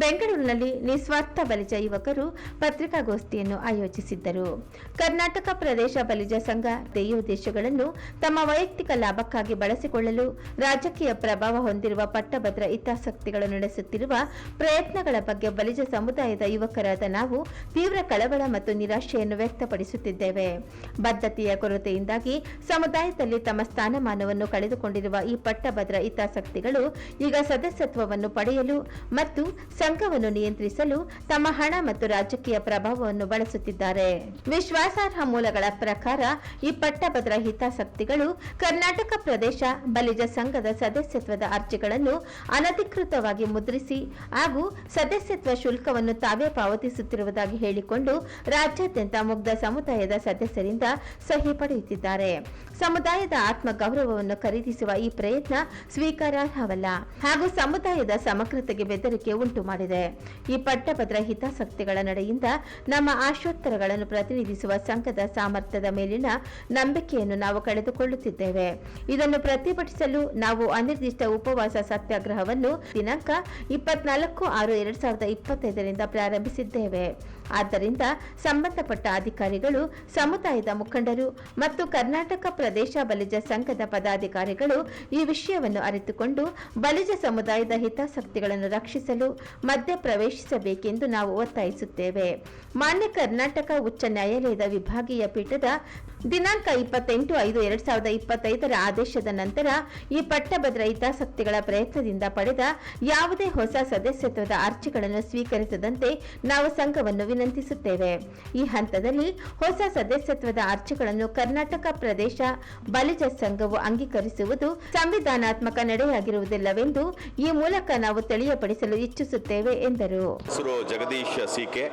ಬೆಂಗಳೂರಿನಲ್ಲಿ ನಿಸ್ವಾರ್ಥ ಬಲಿಜ ಯುವಕರು ಪತ್ರಿಕಾಗೋಷ್ಠಿಯನ್ನು ಆಯೋಜಿಸಿದ್ದರು. ಕರ್ನಾಟಕ ಪ್ರದೇಶ ಬಲಿಜ ಸಂಘ ಧ್ಯೇಯೋದ್ದೇಶಗಳನ್ನು ತಮ್ಮ ವೈಯಕ್ತಿಕ ಲಾಭಕ್ಕಾಗಿ ಬಳಸಿಕೊಳ್ಳಲು ರಾಜಕೀಯ ಪ್ರಭಾವ ಹೊಂದಿರುವ ಪಟ್ಟಭದ್ರ ಹಿತಾಸಕ್ತಿಗಳು ನಡೆಸುತ್ತಿರುವ ಪ್ರಯತ್ನಗಳ ಬಗ್ಗೆ ಬಲಿಜ ಸಮುದಾಯದ ಯುವಕರಾದ ನಾವು ತೀವ್ರ ಕಳವಳ ಮತ್ತು ನಿರಾಶೆಯನ್ನು ವ್ಯಕ್ತಪಡಿಸುತ್ತಿದ್ದೇವೆ. ಬದ್ಧತೆಯ ಕೊರತೆಯಿಂದಾಗಿ ಸಮುದಾಯದಲ್ಲಿ ತಮ್ಮ ಸ್ಥಾನಮಾನವನ್ನು ಕಳೆದುಕೊಂಡಿರುವ ಈ ಪಟ್ಟಭದ್ರ ಹಿತಾಸಕ್ತಿಗಳು ಈಗ ಸದಸ್ಯತ್ವವನ್ನು ಪಡೆಯಲು ಮತ್ತು ಸಂಘವನ್ನು ನಿಯಂತ್ರಿಸಲು ತಮ್ಮ ಹಣ ಮತ್ತು ರಾಜಕೀಯ ಪ್ರಭಾವವನ್ನು ಬಳಸುತ್ತಿದ್ದಾರೆ. ವಿಶ್ವಾಸಾರ್ಹ ಮೂಲಗಳ ಪ್ರಕಾರ ಈ ಪಟ್ಟಭದ್ರ ಹಿತಾಸಕ್ತಿಗಳು ಕರ್ನಾಟಕ ಪ್ರದೇಶ ಬಲಿಜ ಸಂಘದ ಸದಸ್ಯತ್ವದ ಅರ್ಜಿಗಳನ್ನು ಅನಧಿಕೃತವಾಗಿ ಮುದ್ರಿಸಿ ಹಾಗೂ ಸದಸ್ಯತ್ವ ಶುಲ್ಕವನ್ನು ತಾವೇ ಪಾವತಿಸುತ್ತಿರುವುದಾಗಿ ಹೇಳಿಕೊಂಡು ರಾಜ್ಯಾದ್ಯಂತ ಮುಗ್ಧ ಸಮುದಾಯದ ಸದಸ್ಯರಿಂದ ಸಹಿ ಪಡೆಯುತ್ತಿದ್ದಾರೆ. ಸಮುದಾಯದ ಆತ್ಮ ಗೌರವವನ್ನು ಖರೀದಿಸುವ ಈ ಪ್ರಯತ್ನ ಸ್ವೀಕಾರಾರ್ಹವಲ್ಲ ಹಾಗೂ ಸಮುದಾಯದ ಸಮಗ್ರತೆಗೆ ಬೆದರಿಕೆ ಉಂಟು ಮಾಡಿದೆ. ಈ ಪಟ್ಟಭದ್ರ ಹಿತಾಸಕ್ತಿಗಳ ನಡೆಯಿಂದ ನಮ್ಮ ಆಶೋತ್ತರಗಳನ್ನು ಪ್ರತಿನಿಧಿಸುವ ಸಂಘದ ಸಾಮರ್ಥ್ಯದ ಮೇಲಿನ ನಂಬಿಕೆಯನ್ನು ನಾವು ಕಳೆದುಕೊಳ್ಳುತ್ತಿದ್ದೇವೆ. ಇದನ್ನು ಪ್ರತಿಭಟಿಸಲು ನಾವು ಅನಿರ್ದಿಷ್ಟ ಉಪವಾಸ ಸತ್ಯಾಗ್ರಹವನ್ನು ದಿನಾಂಕ ಇಪ್ಪತ್ನಾಲ್ಕು ಆರು ಎರಡ್ ಸಾವಿರದ ಇಪ್ಪತ್ತೈದರಿಂದ ಪ್ರಾರಂಭಿಸಿದ್ದೇವೆ. ಆದ್ದರಿಂದ ಸಂಬಂಧಪಟ್ಟ ಅಧಿಕಾರಿಗಳು, ಸಮುದಾಯದ ಮುಖಂಡರು ಮತ್ತು ಕರ್ನಾಟಕ ಪ್ರದೇಶ ಬಲಿಜ ಸಂಘದ ಪದಾಧಿಕಾರಿಗಳು ಈ ವಿಷಯವನ್ನು ಅರಿತುಕೊಂಡು ಬಲಿಜ ಸಮುದಾಯದ ಹಿತಾಸಕ್ತಿಗಳನ್ನು ರಕ್ಷಿಸಲು ಮಧ್ಯ ಪ್ರವೇಶಿಸಬೇಕೆಂದು ನಾವು ಒತ್ತಾಯಿಸುತ್ತೇವೆ. ಮಾನ್ಯ ಕರ್ನಾಟಕ ಉಚ್ಚ ನ್ಯಾಯಾಲಯದ ವಿಭಾಗೀಯ ಪೀಠದ ದಿನಾಂಕ ಇಪ್ಪತ್ತೆಂಟು ಐದು ಎರಡ್ ಸಾವಿರದ ಇಪ್ಪತ್ತೈದರ ಆದೇಶದ ನಂತರ ಈ ಪಟ್ಟಭದ್ರ ಹಿತಾಸಕ್ತಿಗಳ ಪ್ರಯತ್ನದಿಂದ ಪಡೆದ ಯಾವುದೇ ಹೊಸ ಸದಸ್ಯತ್ವದ ಅರ್ಜಿಗಳನ್ನು ಸ್ವೀಕರಿಸದಂತೆ ನಾವು ಸಂಘವನ್ನು ವಿನಂತಿಸುತ್ತೇವೆ. ಈ ಹಂತದಲ್ಲಿ ಹೊಸ ಸದಸ್ಯತ್ವದ ಅರ್ಜಿಗಳನ್ನು ಕರ್ನಾಟಕ ಪ್ರದೇಶ ಬಲಿಜ ಸಂಘವು ಅಂಗೀಕರಿಸುವುದು ಸಂವಿಧಾನಾತ್ಮಕ ನಡೆಯಾಗಿರುವುದಿಲ್ಲವೆಂದು ಈ ಮೂಲಕ ನಾವು ತಿಳಿಯಪಡಿಸಲು ಇಚ್ಛಿಸುತ್ತೇವೆ, ಎಂದರು. ಜಗದೀಶ ಸಿಕೆ.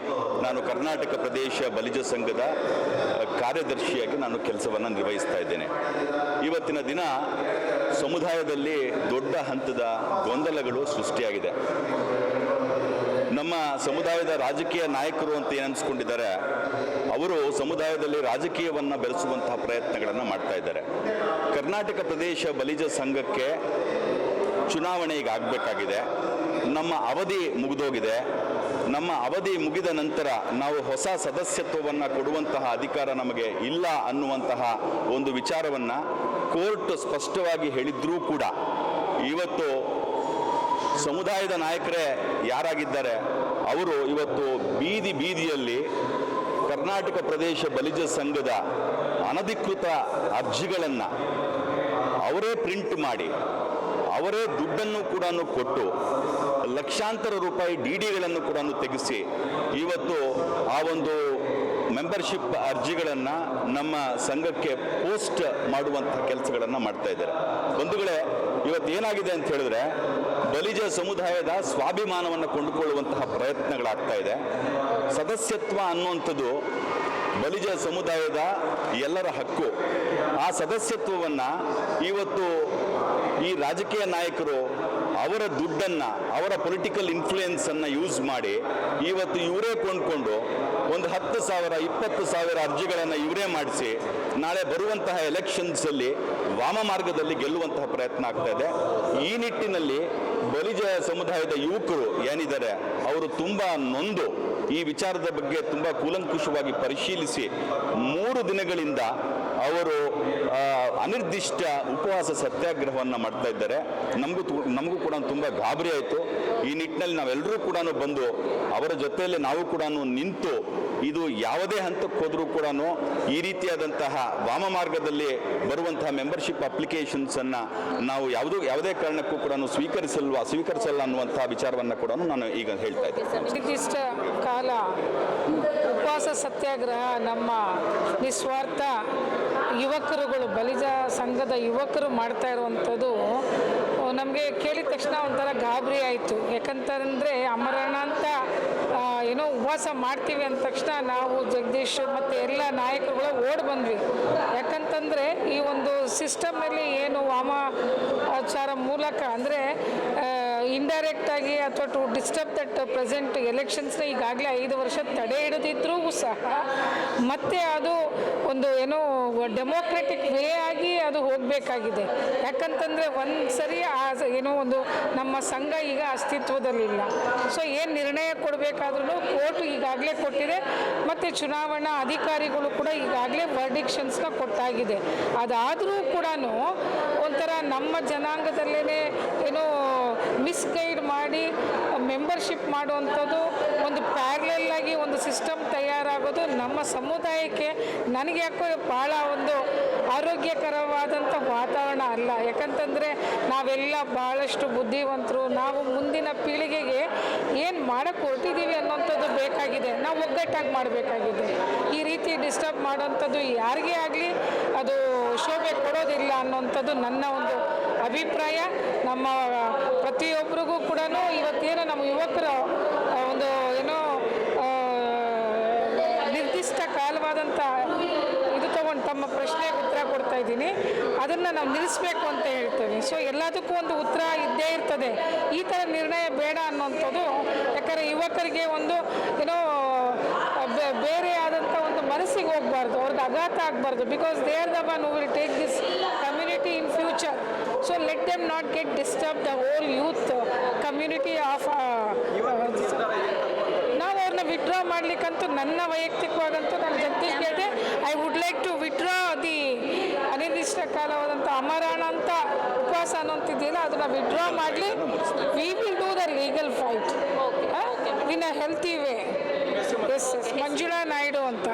ನಾನು ಕರ್ನಾಟಕ ಪ್ರದೇಶ ಬಲಿಜ ಸಂಘದ ಕಾರ್ಯದರ್ಶಿಯಾಗಿ ನಾನು ಕೆಲಸವನ್ನು ನಿರ್ವಹಿಸ್ತಾ ಇದ್ದೇನೆ. ಇವತ್ತಿನ ದಿನ ಸಮುದಾಯದಲ್ಲಿ ದೊಡ್ಡ ಹಂತದ ಗೊಂದಲಗಳು ಸೃಷ್ಟಿಯಾಗಿದೆ. ನಮ್ಮ ಸಮುದಾಯದ ರಾಜಕೀಯ ನಾಯಕರು ಅಂತ ಏನು ಅನ್ಸ್ಕೊಂಡಿದ್ದಾರೆ ಅವರು ಸಮುದಾಯದಲ್ಲಿ ರಾಜಕೀಯವನ್ನು ಬೆಳೆಸುವಂತಹ ಪ್ರಯತ್ನಗಳನ್ನು ಮಾಡ್ತಾ ಇದ್ದಾರೆ. ಕರ್ನಾಟಕ ಪ್ರದೇಶ ಬಲಿಜ ಸಂಘಕ್ಕೆ ಚುನಾವಣೆ ಈಗ ಆಗಬೇಕಾಗಿದೆ. ನಮ್ಮ ಅವಧಿ ಮುಗಿದೋಗಿದೆ. ನಮ್ಮ ಅವಧಿ ಮುಗಿದ ನಂತರ ನಾವು ಹೊಸ ಸದಸ್ಯತ್ವವನ್ನು ಕೊಡುವಂತಹ ಅಧಿಕಾರ ನಮಗೆ ಇಲ್ಲ ಅನ್ನುವಂತಹ ಒಂದು ವಿಚಾರವನ್ನು ಕೋರ್ಟ್ ಸ್ಪಷ್ಟವಾಗಿ ಹೇಳಿದ್ರೂ ಕೂಡ ಇವತ್ತು ಸಮುದಾಯದ ನಾಯಕರೇ ಯಾರಾಗಿದ್ದಾರೆ? ಅವರು ಇವತ್ತು ಬೀದಿ ಬೀದಿಯಲ್ಲಿ ಕರ್ನಾಟಕ ಪ್ರದೇಶ ಬಲಿಜ ಸಂಘದ ಅನಧಿಕೃತ ಅರ್ಜಿಗಳನ್ನು ಅವರೇ ಪ್ರಿಂಟ್ ಮಾಡಿ, ಅವರೇ ದುಡ್ಡನ್ನು ಕೂಡ ಕೊಟ್ಟು, ಲಕ್ಷಾಂತರ ರೂಪಾಯಿ ಡಿ ಡಿಗಳನ್ನು ಕೂಡ ತೆಗೆಸಿ ಇವತ್ತು ಆ ಒಂದು ಮೆಂಬರ್ಶಿಪ್ ಅರ್ಜಿಗಳನ್ನು ನಮ್ಮ ಸಂಘಕ್ಕೆ ಪೋಸ್ಟ್ ಮಾಡುವಂಥ ಕೆಲಸಗಳನ್ನು ಮಾಡ್ತಾ ಇದ್ದಾರೆ. ಬಂಧುಗಳೇ, ಇವತ್ತು ಏನಾಗಿದೆ ಅಂತ ಹೇಳಿದ್ರೆ ಬಲಿಜ ಸಮುದಾಯದ ಸ್ವಾಭಿಮಾನವನ್ನು ಕೊಂಡುಕೊಳ್ಳುವಂತಹ ಪ್ರಯತ್ನಗಳಾಗ್ತಾ ಇದೆ. ಸದಸ್ಯತ್ವ ಅನ್ನುವಂಥದ್ದು ಬಲಿಜ ಸಮುದಾಯದ ಎಲ್ಲರ ಹಕ್ಕು. ಆ ಸದಸ್ಯತ್ವವನ್ನು ಇವತ್ತು ಈ ರಾಜಕೀಯ ನಾಯಕರು ಅವರ ದುಡ್ಡನ್ನು, ಅವರ ಪೊಲಿಟಿಕಲ್ ಇನ್ಫ್ಲೂಯೆನ್ಸನ್ನು ಯೂಸ್ ಮಾಡಿ ಇವತ್ತು ಇವರೇ ಕೊಂಡ್ಕೊಂಡು ಒಂದು ಹತ್ತು ಸಾವಿರ, ಇಪ್ಪತ್ತು ಸಾವಿರ ಅರ್ಜಿಗಳನ್ನು ಇವರೇ ಮಾಡಿಸಿ ನಾಳೆ ಬರುವಂತಹ ಎಲೆಕ್ಷನ್ಸಲ್ಲಿ ವಾಮ ಮಾರ್ಗದಲ್ಲಿ ಗೆಲ್ಲುವಂತಹ ಪ್ರಯತ್ನ ಆಗ್ತಾ ಇದೆ. ಈ ನಿಟ್ಟಿನಲ್ಲಿ ಬಲಿಜ ಸಮುದಾಯದ ಯುವಕರು ಏನಿದ್ದಾರೆ, ಅವರು ತುಂಬ ನೊಂದು ಈ ವಿಚಾರದ ಬಗ್ಗೆ ತುಂಬ ಕೂಲಂಕುಷವಾಗಿ ಪರಿಶೀಲಿಸಿ ಮೂರು ದಿನಗಳಿಂದ ಅವರು ಅನಿರ್ದಿಷ್ಟ ಉಪವಾಸ ಸತ್ಯಾಗ್ರಹವನ್ನು ಮಾಡ್ತಾ ಇದ್ದಾರೆ. ನಮಗೂ ನಮಗೂ ಕೂಡ ತುಂಬ ಗಾಬರಿ ಆಯಿತು. ಈ ನಿಟ್ಟಿನಲ್ಲಿ ನಾವೆಲ್ಲರೂ ಕೂಡ ಬಂದು, ಅವರ ಜೊತೆಯಲ್ಲಿ ನಾವು ಕೂಡ ನಿಂತು, ಇದು ಯಾವುದೇ ಹಂತಕ್ಕೆ ಹೋದರೂ ಕೂಡ ಈ ರೀತಿಯಾದಂತಹ ವಾಮ ಮಾರ್ಗದಲ್ಲಿ ಬರುವಂತಹ ಮೆಂಬರ್ಶಿಪ್ ಅಪ್ಲಿಕೇಶನ್ಸನ್ನು ನಾವು ಯಾವುದೂ, ಯಾವುದೇ ಕಾರಣಕ್ಕೂ ಕೂಡ ಸ್ವೀಕರಿಸಲ್ವ, ಸ್ವೀಕರಿಸಲ್ಲ ಅನ್ನುವಂತಹ ವಿಚಾರವನ್ನು ಕೂಡ ನಾನು ಈಗ ಹೇಳ್ತಾ ಇದ್ದೇನೆ ಕಾಲ, ಉಪವಾಸ ಸತ್ಯಾಗ್ರಹ ನಮ್ಮ ನಿಸ್ವಾರ್ಥ ಯುವಕರುಗಳು, ಬಲಿಜ ಸಂಘದ ಯುವಕರು ಮಾಡ್ತಾ ಇರುವಂಥದ್ದು ನಮಗೆ ಕೇಳಿದ ತಕ್ಷಣ ಒಂಥರ ಗಾಬರಿ ಆಯಿತು. ಯಾಕಂತಂದರೆ ಅಮರಣ ಅಂತ ಏನೋ ಉಪವಾಸ ಮಾಡ್ತೀವಿ ಅಂದ ತಕ್ಷಣ ನಾವು ಜಗದೀಶ್ ಮತ್ತು ಎಲ್ಲ ನಾಯಕರುಗಳು ಓಡ್ ಬಂದ್ವಿ. ಯಾಕಂತಂದರೆ ಈ ಒಂದು ಸಿಸ್ಟಮಲ್ಲಿ ಏನು ವಾಮಾಚಾರ ಮೂಲಕ ಅಂದರೆ ಇಂಡೈರೆಕ್ಟ್ ಆಗಿ ಅಥವಾ ಟು ಡಿಸ್ಟರ್ಬ್ ದಟ್ ಪ್ರೆಸೆಂಟ್ ಎಲೆಕ್ಷನ್ಸ್ನ ಈಗಾಗಲೇ ಐದು ವರ್ಷ ತಡೆ ಹಿಡಿದಿದ್ರೂ ಸಹ ಮತ್ತೆ ಅದು ಒಂದು ಏನೋ ಡೆಮೋಕ್ರೆಟಿಕ್ ವೇ ಆಗಿ ಅದು ಹೋಗಬೇಕಾಗಿದೆ. ಯಾಕಂತಂದರೆ ಒಂದು ಸರಿ ಆ ಏನೋ ಒಂದು ನಮ್ಮ ಸಂಘ ಈಗ ಅಸ್ತಿತ್ವದಲ್ಲಿಲ್ಲ. ಸೊ ಏನು ನಿರ್ಣಯ ಕೊಡಬೇಕಾದ್ರೂ ಕೋರ್ಟ್ ಈಗಾಗಲೇ ಕೊಟ್ಟಿದೆ. ಮತ್ತು ಚುನಾವಣಾ ಅಧಿಕಾರಿಗಳು ಕೂಡ ಈಗಾಗಲೇ ವರ್ಡಿಕ್ಷನ್ಸ್ನ ಕೊಟ್ಟಾಗಿದೆ. ಅದಾದರೂ ಕೂಡ ಒಂಥರ ನಮ್ಮ ಜನಾಂಗದಲ್ಲೇ ಏನೋ ಮಿಸ್ಗೈಡ್ ಮಾಡಿ, ಮೆಂಬರ್ಶಿಪ್ ಮಾಡುವಂಥದ್ದು ಒಂದು ಪ್ಯಾರ್ಲಲ್ಲಾಗಿ ಒಂದು ಸಿಸ್ಟಮ್ ತಯಾರಾಗೋದು ನಮ್ಮ ಸಮುದಾಯಕ್ಕೆ ನನಗೆ ಯಾಕೋ ಭಾಳ ಒಂದು ಆರೋಗ್ಯಕರವಾದಂಥ ವಾತಾವರಣ ಅಲ್ಲ. ಯಾಕಂತಂದರೆ ನಾವೆಲ್ಲ ಭಾಳಷ್ಟು ಬುದ್ಧಿವಂತರು, ನಾವು ಮುಂದಿನ ಪೀಳಿಗೆಗೆ ಏನು ಮಾಡೋಕ್ಕೆ ಹೊರಟಿದ್ದೀವಿ ಅನ್ನೋಂಥದ್ದು ಬೇಕಾಗಿದೆ. ನಾವು ಒಗ್ಗಟ್ಟಾಗಿ ಮಾಡಬೇಕಾಗಿದೆ. ಈ ರೀತಿ ಡಿಸ್ಟರ್ಬ್ ಮಾಡೋಂಥದ್ದು ಯಾರಿಗೇ ಆಗಲಿ ಅದು ಶೋಭೆ ಕೊಡೋದಿಲ್ಲ ಅನ್ನೋಂಥದ್ದು ನನ್ನ ಒಂದು ಅಭಿಪ್ರಾಯ. ನಮ್ಮ ಪ್ರತಿಯೊಬ್ಬರಿಗೂ ಕೂಡ ಇವತ್ತೇನು ನಮ್ಮ ಯುವಕರ ಒಂದು ಏನೋ ನಿರ್ದಿಷ್ಟ ಕಾಲವಾದಂಥ ಇದು ತಗೊಂಡು ತಮ್ಮ ಪ್ರಶ್ನೆಗೆ ಉತ್ತರ ಕೊಡ್ತಾ ಇದ್ದೀನಿ. ಅದನ್ನು ನಾವು ನಿಲ್ಲಿಸ್ಬೇಕು ಅಂತ ಹೇಳ್ತೇವೆ. ಸೊ ಎಲ್ಲದಕ್ಕೂ ಒಂದು ಉತ್ತರ ಇದ್ದೇ ಇರ್ತದೆ. ಈ ಥರ ನಿರ್ಣಯ ಬೇಡ ಅನ್ನೋಂಥದ್ದು, ಯಾಕಂದರೆ ಯುವಕರಿಗೆ ಒಂದು ಏನೋ ಮನಸ್ಸಿಗೆ ಹೋಗ್ಬಾರ್ದು ಅವ್ರಿಗೆ ಆಘಾತ ಆಗಬಾರ್ದು. Because they are the one who will take this community in future so let them not get disturb the whole youth community of ನಾವು ಅವ್ರನ್ನ ವಿಡ್ರಾ ಮಾಡ್ಲಿಕ್ಕಂತೂ ನನ್ನ ವೈಯಕ್ತಿಕವಾದಂತೂ ನಾನು ಜಗದೀಶ್ ಕೇಳಿದೆ I would like to withdraw the ಅನಿರ್ದಿಷ್ಟ ಕಾಲವಾದಂಥ ಅಮರಾಣ ಅಂತ ಉಪವಾಸ ಅನ್ನೋಂತಿದೆಯಲ್ಲ ಅದನ್ನು ವಿಡ್ರಾ ಮಾಡಲಿ. We will do the legal fight in a healthy way S Manjula Naidu ಅಂತ.